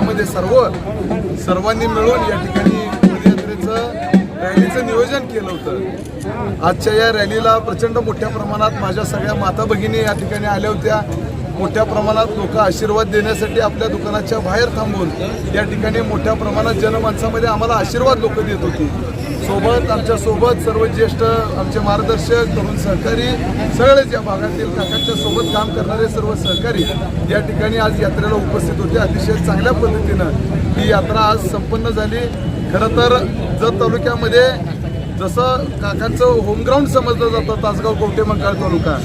शहरामध्ये सर्व सर्वांनी मिळून या ठिकाणी पदयात्रेचं रॅलीचं नियोजन केलं होतं. आजच्या या रॅलीला प्रचंड मोठ्या प्रमाणात माझ्या सगळ्या माता भगिनी या ठिकाणी आल्या होत्या. मोठ्या प्रमाणात लोक आशीर्वाद देण्यासाठी आपल्या दुकानाच्या बाहेर थांबून या ठिकाणी मोठ्या प्रमाणात जनमानसामध्ये आम्हाला आशीर्वाद लोक देत होती. सोबत आमच्यासोबत सर्व ज्येष्ठ आमचे मार्गदर्शक तरुण सहकारी सगळेच या भागातील काकांच्या सोबत काम करणारे सर्व सहकारी या ठिकाणी आज यात्रेला उपस्थित होते. अतिशय चांगल्या पद्धतीनं ही यात्रा आज संपन्न झाली. खरं तर जत तालुक्यामध्ये जसं काकांचं होमग्राऊंड समजलं जातं तासगाव कोवटे मंकाळ तालुका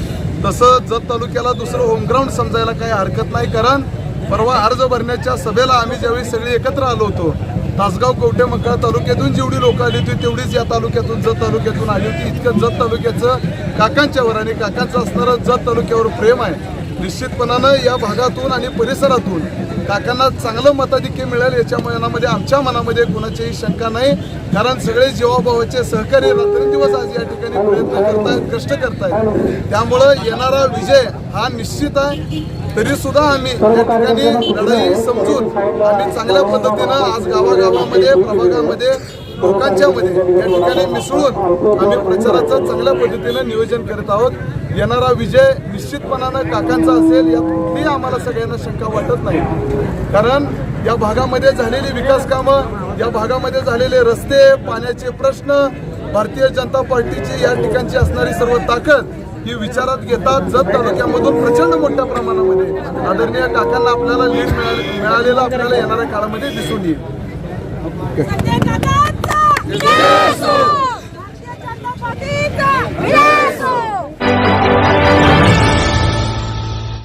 तसं जत तालुक्याला दुसरं होमग्राऊंड समजायला काही हरकत नाही कारण परवा अर्ज भरण्याच्या सभेला आम्ही ज्यावेळी सगळी एकत्र आलो होतो तासगाव कवठे मकळा तालुक्यातून जेवढी लोक आली होती तेवढीच या तालुक्यातून जत तालुक्यातून आली होती. इतकं जत तालुक्याचं काकांच्यावर आणि काकांचं असणारं जत तालुक्यावर प्रेम आहे. निश्चितपणानं या भागातून आणि परिसरातून काकांना चांगलं मताधिक्य मिळेल याच्या मनामध्ये आमच्या मनामध्ये कुणाचीही शंका नाही कारण सगळे जीवाभावाचे सहकारी रात्रंदिवस आज या ठिकाणी प्रयत्न करतायत कष्ट करतायत त्यामुळं येणारा विजय हा निश्चित आहे. तरी सुद्धा आम्ही या ठिकाणी लढाई समजून आम्ही चांगल्या पद्धतीनं आज गावागावामध्ये प्रभागामध्ये लोकांच्या मध्ये या ठिकाणी मिसळून आम्ही प्रचाराचं चांगल्या पद्धतीनं नियोजन करत आहोत. येणारा विजय निश्चितपणानं काकांचा असेल यात कुठलीही आम्हाला सगळ्यांना शंका वाटत नाही. कारण या भागामध्ये झालेली विकास कामं या भागामध्ये झालेले रस्ते पाण्याचे प्रश्न भारतीय जनता पार्टीची या ठिकाणची असणारी सर्व ताकद ही विचारात घेतात. जत तालुक्यामधून प्रचंड मोठ्या प्रमाणामध्ये आदरणीय काकांना आपल्याला लीड मिळाले मिळालेला आपल्याला येणाऱ्या काळामध्ये दिसून येईल.